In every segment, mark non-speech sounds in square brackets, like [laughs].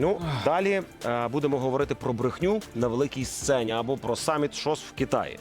Ну далі е, будемо говорити про брехню на великій сцені або про саміт ШОС в Китаї.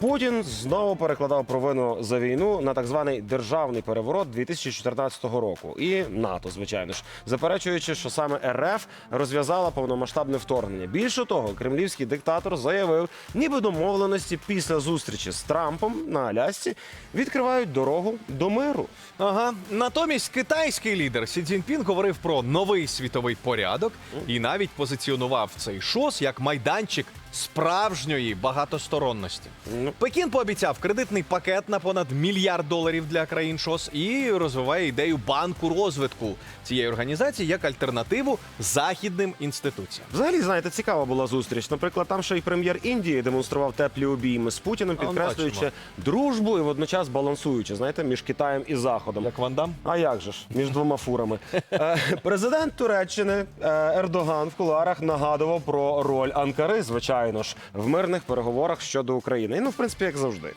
Путін знову перекладав провину за війну на так званий державний переворот 2014 року і НАТО, звичайно ж, заперечуючи, що саме РФ розв'язала повномасштабне вторгнення. Більше того, кремлівський диктатор заявив, ніби домовленості після зустрічі з Трампом на Алясці відкривають дорогу до миру. Ага. Натомість китайський лідер Сі Цзіньпін говорив про новий світовий порядок і навіть позиціонував цей шос як майданчик справжньої багатосторонності. Ну. Пекін пообіцяв кредитний пакет на понад мільярд доларів для країн ШОС і розвиває ідею банку розвитку цієї організації як альтернативу західним інституціям. Взагалі, знаєте, цікава була зустріч. Наприклад, там ще й прем'єр Індії демонстрував теплі обійми з Путіним, А, підкреслюючи дружбу і водночас балансуючи, знаєте, між Китаєм і Заходом. Як Вандам? А як же ж між двома фурами? [laughs] Е, Президент Туреччини е, Ердоган в кулуарах нагадував про роль Анкари, звичайно ж, в мирних переговорах щодо України. І ну, в принципі, як завжди.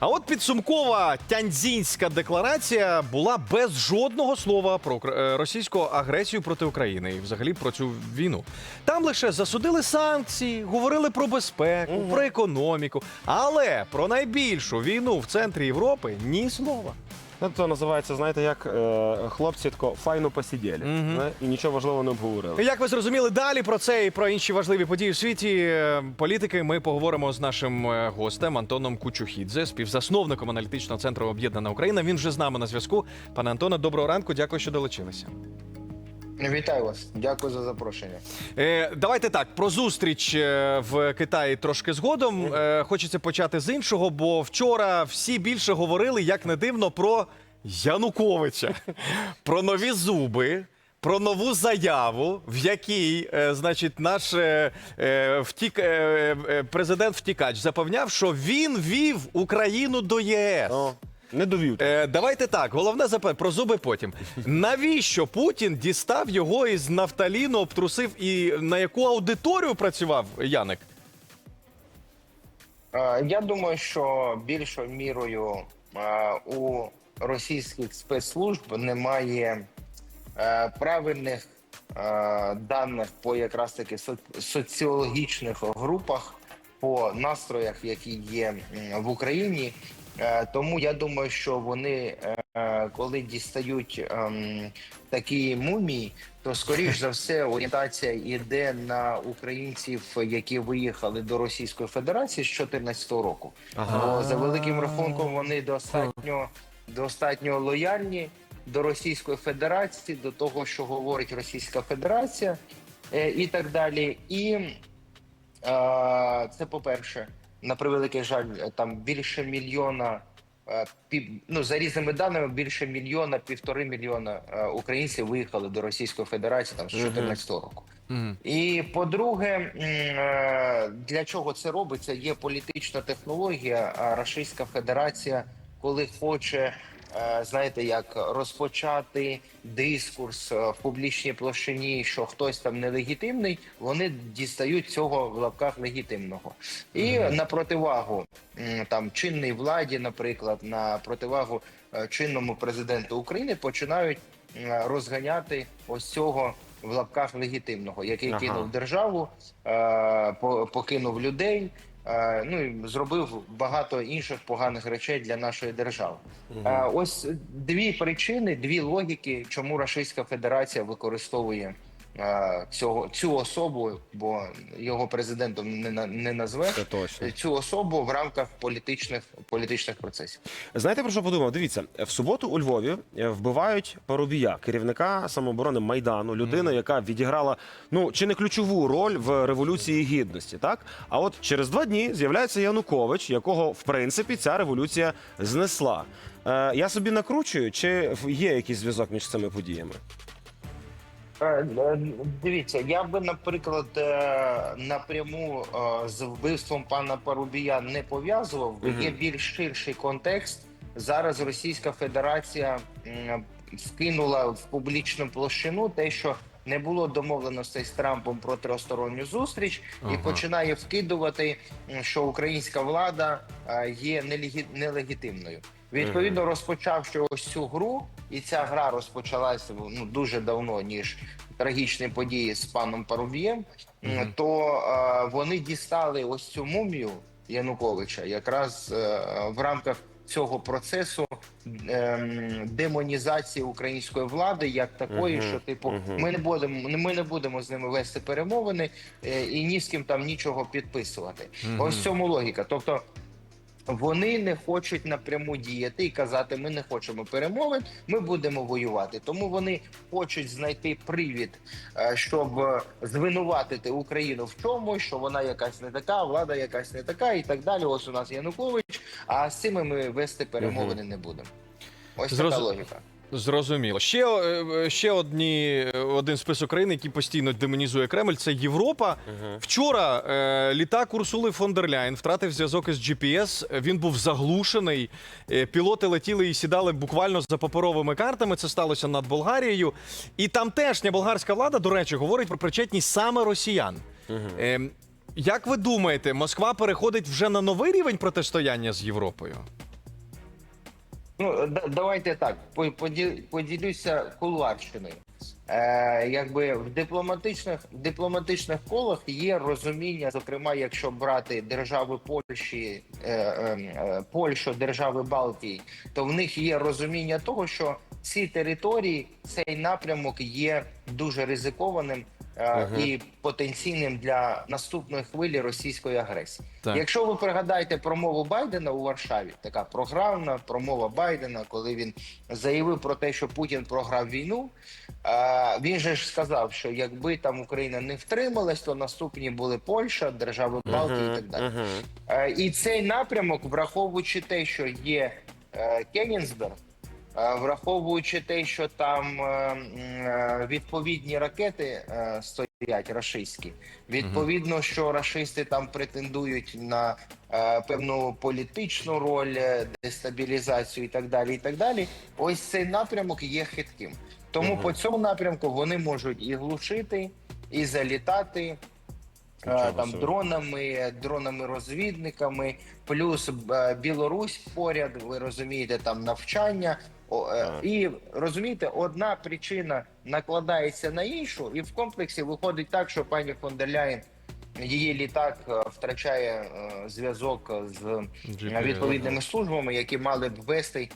А от підсумкова тяньцзінська декларація була без жодного слова про е, російську агресію проти України і взагалі про цю війну. Там лише засудили санкції, говорили про безпеку, про економіку, але про найбільшу війну в центрі Європи ні слова. Ну, то називається, знаєте, як е, хлопці тако файно посиділи не? і нічого важливого не обговорили. Як ви зрозуміли, далі про це і про інші важливі події у світі е, політики ми поговоримо з нашим е, гостем Антоном Кучухідзе, співзасновником аналітичного центру Об'єднана Україна. Він вже з нами на зв'язку. Пане Антоне, доброго ранку. Дякую, що долучилися. Вітаю вас, дякую за запрошення. Е, давайте так про зустріч е, в Китаї трошки згодом. Е, хочеться почати з іншого, бо вчора всі більше говорили, як не дивно, про Януковича, [laughs] про нові зуби. Про нову заяву, в якій, е, значить, наш е, е, втік, е, е, президент втікач запевняв, що він вів Україну до ЄС. О, не довів. Е, давайте так. Головне запитання про зуби потім. Навіщо Путін дістав його із нафталіну, обтрусив і на яку аудиторію працював Яник? Е, Я думаю, що більшою мірою е, у російських спецслужб немає е, правильних е, даних по якраз таки со- соціологічних групах, по настроях, які є в Україні. Е, Тому я думаю, що вони, е, коли дістають ем, такі мумії, то скоріш за все орієнтація йде на українців, які виїхали до Російської Федерації з 2014 року. Бо за великим рахунком вони достатньо достатньо лояльні до Російської Федерації, до того, що говорить Російська Федерація, е, і так далі. І це по-перше, на превеликий жаль, там більше мільйона. е, Ну, за різними даними, більше мільйона, півтори мільйона е, українців виїхали до Російської Федерації там з 2014 року. І по-друге, е, для чого це робиться? Є політична технологія. А Російська Федерація, коли хоче, е, знаєте, як розпочати дискурс е, в публічній площині, що хтось там нелегітимний, вони дістають цього в лапках легітимного. І на противагу там чинній владі, наприклад, на противагу е, чинному президенту України починають е, розганяти ось цього в лапках легітимного, який Ага. кинув державу, е, покинув людей. Е, Ну і зробив багато інших поганих речей для нашої держави. Угу. Ось дві причини, дві логіки, чому Російська Федерація використовує цього цю особу, бо його президентом не не назвеш Це точно. цю особу в рамках політичних політичних процесів. Знаєте про що подумав? Дивіться, в суботу у Львові е, вбивають Парубія, керівника самооборони Майдану, людина, яка відіграла ну чи не ключову роль в революції гідності. Так а от через два дні з'являється Янукович, якого в принципі ця революція знесла. Е, я собі накручую, чи є якийсь зв'язок між цими подіями? Е, е, Дивіться, я би, наприклад, е, напряму з вбивством пана Парубія не пов'язував. Мгм. Є більш ширший контекст. Зараз Російська Федерація вкинула в публічну площину те, що не було домовленостей з Трампом про тристоронню зустріч, Ага. і починає вкидувати, що українська влада є нелегі- нелегітимною. Відповідно, розпочавши ось цю гру, і ця гра розпочалася ну дуже давно, ніж трагічні події з паном Парубієм, м, то е, вони дістали ось цю мумію Януковича якраз е, в рамках цього процесу ем, демонізації української влади як такої, Мгм, що типу мгм. ми не будемо ми не будемо з ними вести перемовини е, і ні з ким там нічого підписувати. Ось в цьому логіка. Тобто. Вони не хочуть напряму діяти і казати, ми не хочемо перемовин, ми будемо воювати. Тому вони хочуть знайти привід, е, щоб е, звинуватити Україну в тому, що вона якась не така, влада якась не така, і так далі. Ось у нас Янукович. А з цими ми вести перемовини не будемо. Ось така логіка. Зрозуміло. Ще, е, ще одні, один список країн, який постійно демонізує Кремль, це Європа. Вчора е, літак Урсули фон дер Ляйн втратив зв'язок із GPS. Він був заглушений. Е, пілоти летіли і сідали буквально за паперовими картами. Це сталося над Болгарією. І тамтешня болгарська влада, до речі, говорить про причетність саме росіян. Е, як ви думаєте, Москва переходить вже на новий рівень протистояння з Європою? Ну да- давайте так. по- поді- поділюся кулуарщиною. Е, якби в дипломатичних дипломатичних колах є розуміння, зокрема, якщо брати держави Польщі, е, е, е, Польщу, держави Балтії, то в них є розуміння того, що ці території, цей напрямок є дуже ризикованим е, і потенційним для наступної хвилі російської агресії. Так. Якщо ви пригадаєте промову Байдена у Варшаві, така програмна промова Байдена, коли він заявив про те, що Путін програв війну. е, Він же ж сказав, що якби там Україна не втрималась, то наступні були Польща, держави Балтії і так далі. Мгм. Е, І цей напрямок, враховуючи те, що є Кенігсберг, е, враховуючи те, що там е, е, відповідні ракети е, стоять рашистські, відповідно, що рашисти там претендують на е, певну політичну роль, е, дестабілізацію і так далі. І так далі. Ось цей напрямок є хитким. Тому по цьому напрямку вони можуть і глушити, і залітати. Е, Нічого там собі. дронами, дронами-розвідниками, плюс е, Білорусь поряд, ви розумієте, там навчання. Е. І розумієте, одна причина накладається на іншу, і в комплексі виходить так, що пані фон дер Ляєн, її літак е, втрачає е, зв'язок з відповідними службами, які мали б вести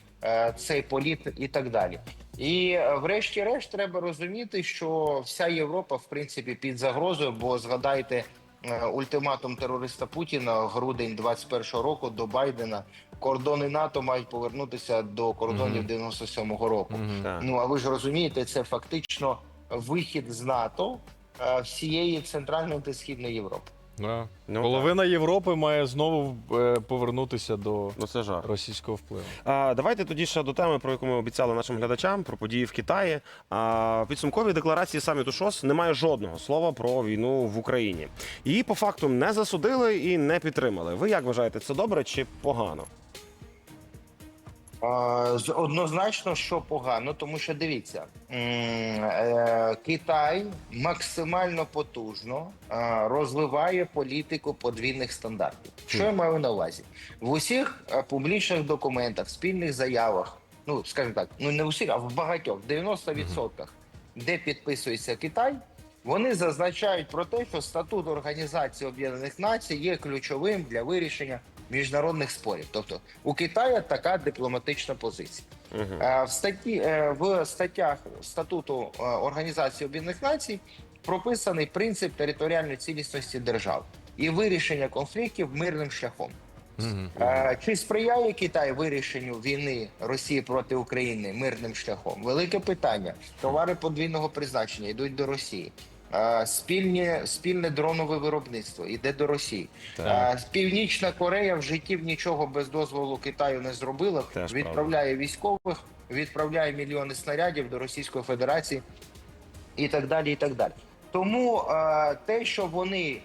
цей політ і так далі. І врешті-решт треба розуміти, що вся Європа в принципі під загрозою, бо згадайте ультиматум терориста Путіна грудень 21-го року до Байдена. Кордони НАТО мають повернутися до кордонів 97-го року. Так. Ну а ви ж розумієте, це фактично вихід з НАТО е, всієї центральної та східної Європи. Да. Ну, Половина Європи має знову е, повернутися до Ну це жах. російського впливу. А, давайте тоді ще до теми, про яку ми обіцяли нашим глядачам, про події в Китаї. А, в підсумковій декларації саміту ШОС немає жодного слова про війну в Україні. Її по факту не засудили і не підтримали. Ви як вважаєте, це добре чи погано? Однозначно, що погано, тому що дивіться, е, Китай максимально потужно е, розвиває політику подвійних стандартів. Що я маю на увазі? В усіх е, публічних документах, спільних заявах, ну скажімо так, ну не в усіх, а в багатьох, 90%, де підписується Китай. Вони зазначають про те, що статут Організації Об'єднаних Націй є ключовим для вирішення міжнародних спорів. Тобто у Китаю така дипломатична позиція. Е, В статті е, в статтях статуту е, Організації Об'єднаних Націй прописаний принцип територіальної цілісності держав і вирішення конфліктів мирним шляхом. Е, Чи сприяє Китай вирішенню війни Росії проти України мирним шляхом? Велике питання. Товари подвійного призначення йдуть до Росії. Спільні, спільне дронове виробництво іде до Росії. Так. Північна Корея в житті в нічого без дозволу Китаю не зробила. Теж відправляє військових, відправляє мільйони снарядів до Російської Федерації і так далі. І так далі. Тому те, що вони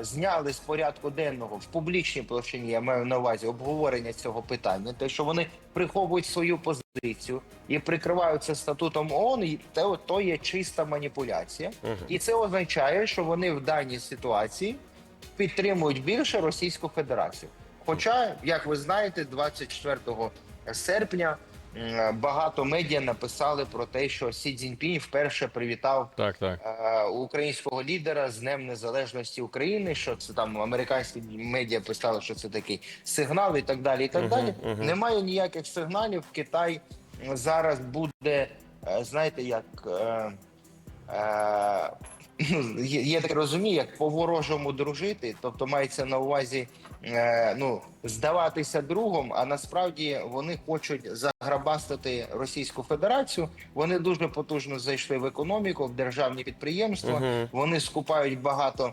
зняли з порядку денного в публічній площині, я маю на увазі обговорення цього питання, те, що вони приховують свою позицію і прикриваються статутом ООН, і те, то є чиста маніпуляція, і це означає, що вони в даній ситуації підтримують більше Російську Федерацію. Хоча, як ви знаєте, 24 серпня багато медіа написали про те, що Сі Цзіньпінь вперше привітав Так, так. е, українського лідера з Днем Незалежності України. Що це там американські медіа писали, що це такий сигнал і так далі. І так Мгм, далі. мгм. Немає ніяких сигналів. Китай зараз буде, е, знаєте, як. Е, е, є, є таке розуміння, як по-ворожому дружити, тобто мається на увазі е, ну, здаватися другом, а насправді вони хочуть заграбастати Російську Федерацію. Вони дуже потужно зайшли в економіку, в державні підприємства. Мгм. Вони скупають багато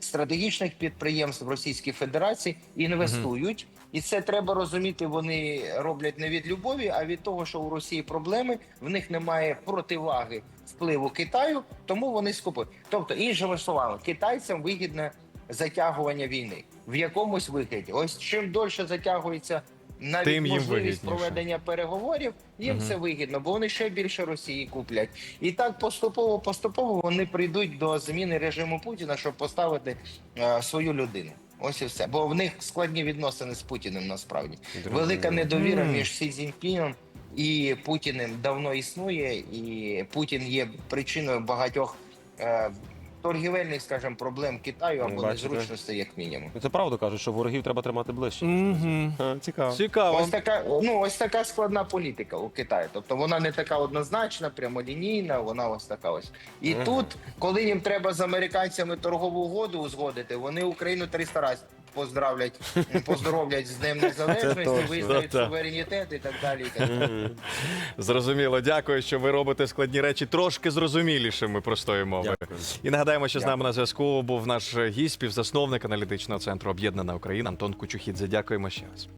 стратегічних підприємств в Російській Федерації, інвестують. І це треба розуміти. Вони роблять не від любові, а від того, що у Росії проблеми, в них немає противаги впливу Китаю, тому вони скупують. Тобто, іншими словами, китайцям вигідне затягування війни в якомусь вигляді. Ось чим дольше затягується навіть Тим можливість вигідніше. проведення переговорів, їм Мгм. це вигідно, бо вони ще більше Росії куплять. І так поступово поступово вони прийдуть до зміни режиму Путіна, щоб поставити е, свою людину. Ось і все. Бо в них складні відносини з Путіним насправді. Велика недовіра між Сі Цзіньпіном і Путіним давно існує, і Путін є причиною багатьох е, торгівельних, скажімо, проблем Китаю або Бачите. незручностей, як мінімум. Це правда кажуть, що ворогів треба тримати ближче. Угу. А, Цікаво. Цікаво. Ось така, ну ось така складна політика у Китаї. Тобто вона не така однозначна, прямолінійна. Вона ось така ось. І Ага. тут, коли їм треба з американцями торгову угоду узгодити, вони Україну 300 разів поздравлять, [laughs] поздоровлять з Днем Незалежності, визнають Та-та. суверенітет і так далі. І так далі. Зрозуміло, дякую, що ви робите складні речі трошки зрозумілішими простої мови. І нагадаємо, що з нами на зв'язку був наш гість, співзасновник аналітичного центру Об'єднана Україна Антон Кучухідзе. Дякуємо ще раз.